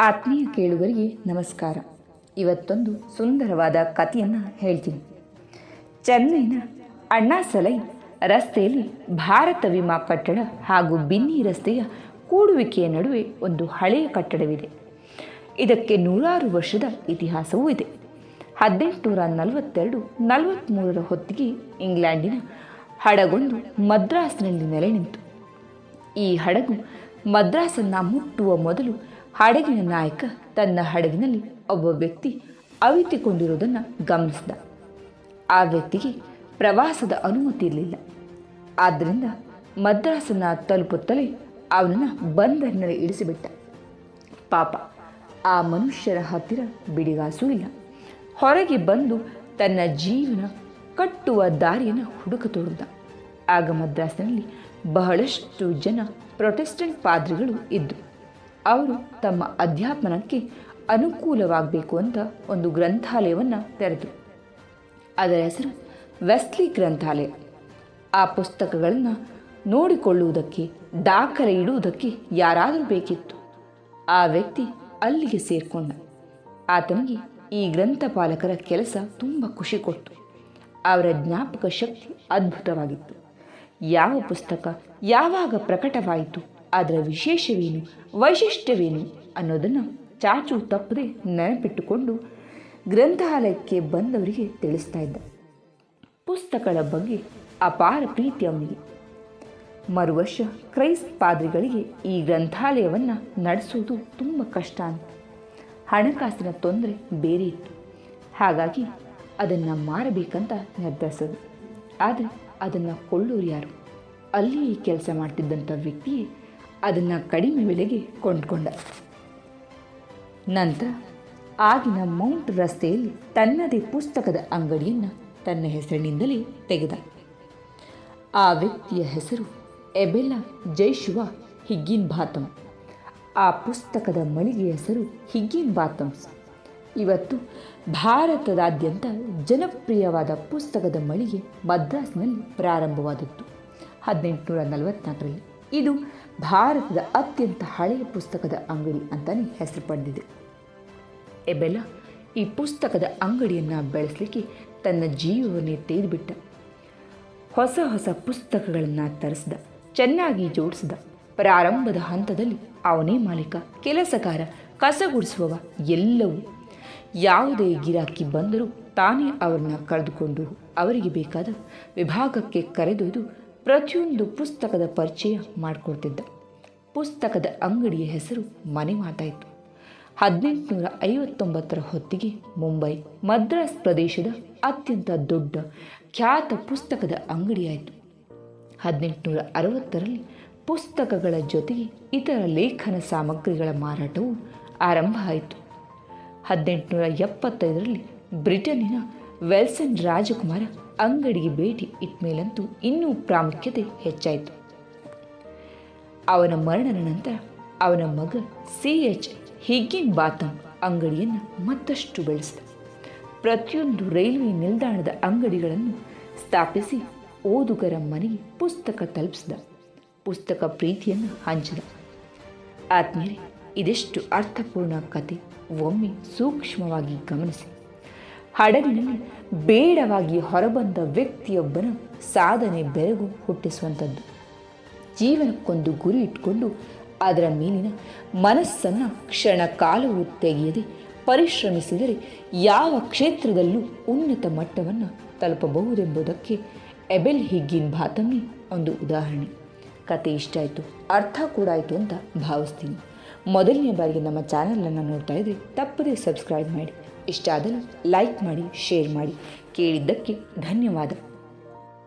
ಆತ್ಮೀಯ ಕೇಳುಗರಿಗೆ ನಮಸ್ಕಾರ. ಇವತ್ತೊಂದು ಸುಂದರವಾದ ಕಥೆಯನ್ನು ಹೇಳ್ತೀನಿ. ಚೆನ್ನೈನ ಅಣ್ಣಾಸಲೈ ರಸ್ತೆಯಲ್ಲಿ ಭಾರತ ವಿಮಾ ಕಟ್ಟಡ ಹಾಗೂ ಬಿನ್ನಿ ರಸ್ತೆಯ ಕೂಡುವಿಕೆಯ ನಡುವೆ ಒಂದು ಹಳೆಯ ಕಟ್ಟಡವಿದೆ. ಇದಕ್ಕೆ ನೂರಾರು ವರ್ಷದ ಇತಿಹಾಸವೂ ಇದೆ. ಹದಿನೆಂಟುನೂರ ನಲವತ್ತೆರಡು ನಲವತ್ತ್ಮೂರರ ಹೊತ್ತಿಗೆ ಇಂಗ್ಲೆಂಡಿನ ಹಡಗೊಂದು ಮದ್ರಾಸ್ನಲ್ಲಿ ನೆಲೆ ನಿಂತು. ಈ ಹಡಗು ಮದ್ರಾಸನ್ನು ಮುಟ್ಟುವ ಮೊದಲು ಹಡಗಿನ ನಾಯಕ ತನ್ನ ಹಡಗಿನಲ್ಲಿ ಒಬ್ಬ ವ್ಯಕ್ತಿ ಅವಿತಿಕೊಂಡಿರುವುದನ್ನು ಗಮನಿಸಿದ. ಆ ವ್ಯಕ್ತಿಗೆ ಪ್ರವಾಸದ ಅನುಮತಿ ಇರಲಿಲ್ಲ. ಆದ್ದರಿಂದ ಮದ್ರಾಸನ್ನ ತಲುಪುತ್ತಲೇ ಅವನನ್ನು ಬಂದರಿನಲ್ಲಿ ಇಳಿಸಿಬಿಟ್ಟ. ಪಾಪ, ಆ ಮನುಷ್ಯರ ಹತ್ತಿರ ಬಿಡಿಗಾಸೂ ಇಲ್ಲ. ಹೊರಗೆ ಬಂದು ತನ್ನ ಜೀವನ ಕಟ್ಟುವ ದಾರಿಯನ್ನು ಹುಡುಕತೊಡಗಿದ ಆಗ ಮದ್ರಾಸಿನಲ್ಲಿ ಬಹಳಷ್ಟು ಜನ ಪ್ರೊಟೆಸ್ಟೆಂಟ್ ಪಾದ್ರಿಗಳು ಇದ್ದರು ಅವರು ತಮ್ಮ ಅಧ್ಯಾಪನಕ್ಕೆ ಅನುಕೂಲವಾಗಬೇಕು ಅಂತ ಒಂದು ಗ್ರಂಥಾಲಯವನ್ನು ತೆರೆದರು. ಅದರ ಹೆಸರು ವೆಸ್ಲಿ ಗ್ರಂಥಾಲಯ. ಆ ಪುಸ್ತಕಗಳನ್ನು ನೋಡಿಕೊಳ್ಳುವುದಕ್ಕೆ, ದಾಖಲೆ ಇಡುವುದಕ್ಕೆ ಯಾರಾದರೂ ಬೇಕಿತ್ತು. ಆ ವ್ಯಕ್ತಿ ಅಲ್ಲಿಗೆ ಸೇರಿಕೊಂಡ. ಆತನಿಗೆ ಈ ಗ್ರಂಥಪಾಲಕರ ಕೆಲಸ ತುಂಬ ಖುಷಿ ಕೊಟ್ಟು ಅವರ ಜ್ಞಾಪಕ ಶಕ್ತಿ ಅದ್ಭುತವಾಗಿತ್ತು. ಯಾವ ಪುಸ್ತಕ ಯಾವಾಗ ಪ್ರಕಟವಾಯಿತು? ಅದರ ವಿಶೇಷವೇನು, ವೈಶಿಷ್ಟ್ಯವೇನು ಅನ್ನೋದನ್ನು ಚಾಚು ತಪ್ಪದೆ ನೆನಪಿಟ್ಟುಕೊಂಡು ಗ್ರಂಥಾಲಯಕ್ಕೆ ಬಂದವರಿಗೆ ತಿಳಿಸ್ತಾ ಇದ್ದ. ಪುಸ್ತಕಗಳ ಬಗ್ಗೆ ಅಪಾರ ಪ್ರೀತಿ ಅವನಿಗೆ. ಮರುವರ್ಷ ಕ್ರೈಸ್ತ ಪಾದ್ರಿಗಳಿಗೆ ಈ ಗ್ರಂಥಾಲಯವನ್ನು ನಡೆಸೋದು ತುಂಬ ಕಷ್ಟ ಅಂತ. ಹಣಕಾಸಿನ ತೊಂದರೆ ಬೇರೆ ಇತ್ತು. ಹಾಗಾಗಿ ಅದನ್ನು ಮಾರಬೇಕಂತ ನಿರ್ಧರಿಸೋದು ಆದರೆ ಅದನ್ನು ಕೊಳ್ಳೋರು ಯಾರು? ಅಲ್ಲಿ ಕೆಲಸ ಮಾಡ್ತಿದ್ದಂಥ ವ್ಯಕ್ತಿಯೇ ಅದನ್ನು ಕಡಿಮೆ ಬೆಲೆಗೆ ಕೊಂಡ್ಕೊಂಡ. ನಂತರ ಆಗಿನ ಮೌಂಟ್ ರಸ್ತೆಯಲ್ಲಿ ತನ್ನದೇ ಪುಸ್ತಕದ ಅಂಗಡಿಯನ್ನು ತನ್ನ ಹೆಸರಿನಿಂದಲೇ ತೆಗೆದ. ಆ ವ್ಯಕ್ತಿಯ ಹೆಸರು ಎಬೆಲ ಜೈಶುವ ಹಿಗ್ಗಿನ್ ಬಾತಮ್ ಆ ಪುಸ್ತಕದ ಮಳಿಗೆ ಹೆಸರು ಹಿಗ್ಗಿನ್ ಬಾತಮ್ಸ್ ಇವತ್ತು ಭಾರತದಾದ್ಯಂತ ಜನಪ್ರಿಯವಾದ ಪುಸ್ತಕದ ಮಳಿಗೆ ಮದ್ರಾಸ್ನಲ್ಲಿ ಪ್ರಾರಂಭವಾದದ್ದು. ಹದಿನೆಂಟುನೂರ ನಲವತ್ನಾಲ್ಕರಲ್ಲಿ. ಇದು ಭಾರತದ ಅತ್ಯಂತ ಹಳೆಯ ಪುಸ್ತಕದ ಅಂಗಡಿ ಅಂತಲೇ ಹೆಸರು ಪಡೆದಿದೆ. ಎಬೆಲ ಈ ಪುಸ್ತಕದ ಅಂಗಡಿಯನ್ನು ಬೆಳೆಸಲಿಕ್ಕೆ ತನ್ನ ಜೀವವನ್ನೇ ತೆಗೆದುಬಿಟ್ಟ. ಹೊಸ ಹೊಸ ಪುಸ್ತಕಗಳನ್ನು ತರಿಸಿದ, ಚೆನ್ನಾಗಿ ಜೋಡಿಸಿದ. ಪ್ರಾರಂಭದ ಹಂತದಲ್ಲಿ ಅವನೇ ಮಾಲೀಕ ಕಸ ಕಸಗುಡಿಸುವವ ಎಲ್ಲವೂ. ಯಾವುದೇ ಗಿರಾಕಿ ಬಂದರೂ ತಾನೇ ಅವರನ್ನ ಕಳೆದುಕೊಂಡು ಅವರಿಗೆ ಬೇಕಾದ ವಿಭಾಗಕ್ಕೆ ಕರೆದೊಯ್ದು ಪ್ರತಿಯೊಂದು ಪುಸ್ತಕದ ಪರಿಚಯ ಮಾಡಿಕೊಡ್ತಿದ್ದ ಪುಸ್ತಕದ ಅಂಗಡಿಯ ಹೆಸರು ಮನೆ ಮಾತಾಯಿತು ಹದಿನೆಂಟುನೂರ ಐವತ್ತೊಂಬತ್ತರ ಹೊತ್ತಿಗೆ ಮುಂಬೈ, ಮದ್ರಾಸ್ ಪ್ರದೇಶದ ಅತ್ಯಂತ ದೊಡ್ಡ, ಖ್ಯಾತ ಪುಸ್ತಕದ ಅಂಗಡಿಯಾಯಿತು. ಹದಿನೆಂಟುನೂರ ಅರವತ್ತರಲ್ಲಿ ಪುಸ್ತಕಗಳ ಜೊತೆಗೆ ಇತರ ಲೇಖನ ಸಾಮಗ್ರಿಗಳ ಮಾರಾಟವು ಆರಂಭ ಆಯಿತು. ಹದಿನೆಂಟುನೂರ ಎಪ್ಪತ್ತೈದರಲ್ಲಿ ಬ್ರಿಟನ್ನಿನ ವೆಲ್ಸನ್ ರಾಜಕುಮಾರ ಅಂಗಡಿಗೆ ಭೇಟಿ ಇಟ್ಮೇಲಂತೂ ಇನ್ನೂ ಪ್ರಾಮುಖ್ಯತೆ ಹೆಚ್ಚಾಯಿತು. ಅವನ ಮರಣದ ನಂತರ ಅವನ ಮಗ ಸಿ ಎಚ್ ಹಿಗ್ಗಿನ್ ಬಾತಮ್ ಅಂಗಡಿಯನ್ನು ಮತ್ತಷ್ಟು ಬೆಳೆಸಿದ. ಪ್ರತಿಯೊಂದು ರೈಲ್ವೆ ನಿಲ್ದಾಣದ ಅಂಗಡಿಗಳನ್ನು ಸ್ಥಾಪಿಸಿ ಓದುಗರ ಮನೆಗೆ ಪುಸ್ತಕ ತಲುಪಿಸಿದ. ಪುಸ್ತಕ ಪ್ರೀತಿಯನ್ನು ಹಂಚಿದ. ಆತ್ಮೀಯರೇ, ಇದೆಷ್ಟು ಅರ್ಥಪೂರ್ಣ ಕತೆ ಒಮ್ಮೆ ಸೂಕ್ಷ್ಮವಾಗಿ ಗಮನಿಸಿ. ಹಡಗಿನಲ್ಲಿ ಬೇಡವಾಗಿ ಹೊರಬಂದ ವ್ಯಕ್ತಿಯೊಬ್ಬನ ಸಾಧನೆ ಬೆರಗು ಹುಟ್ಟಿಸುವಂಥದ್ದು. ಜೀವನಕ್ಕೊಂದು ಗುರಿ ಇಟ್ಕೊಂಡು ಅದರ ಮೇಲಿನ ಮನಸ್ಸನ್ನು ಕ್ಷಣ ಕಾಲವೂ ತೆಗೆಯದೆ ಪರಿಶ್ರಮಿಸಿದರೆ ಯಾವ ಕ್ಷೇತ್ರದಲ್ಲೂ ಉನ್ನತ ಮಟ್ಟವನ್ನು ತಲುಪಬಹುದೆಂಬುದಕ್ಕೆ ಎಬೆಲ್ ಹಿಗ್ಗಿನ್ ಭಾತಮ್ಮಿ ಒಂದು ಉದಾಹರಣೆ. ಕತೆ ಇಷ್ಟ ಆಯಿತು, ಅರ್ಥ ಕೂಡ ಆಯಿತು ಅಂತ ಭಾವಿಸ್ತೀನಿ. ಮೊದಲನೇ ಬಾರಿಗೆ ನಮ್ಮ ಚಾನಲನ್ನು ನೋಡ್ತಾ ಇದ್ದರೆ ತಪ್ಪದೇ ಸಬ್ಸ್ಕ್ರೈಬ್ ಮಾಡಿ. ಇಷ್ಟ ಆದಲ್ಲಿ ಲೈಕ್ ಮಾಡಿ ಶೇರ್ ಮಾಡಿ ಕೇಳಿದ್ದಕ್ಕೆ ಧನ್ಯವಾದ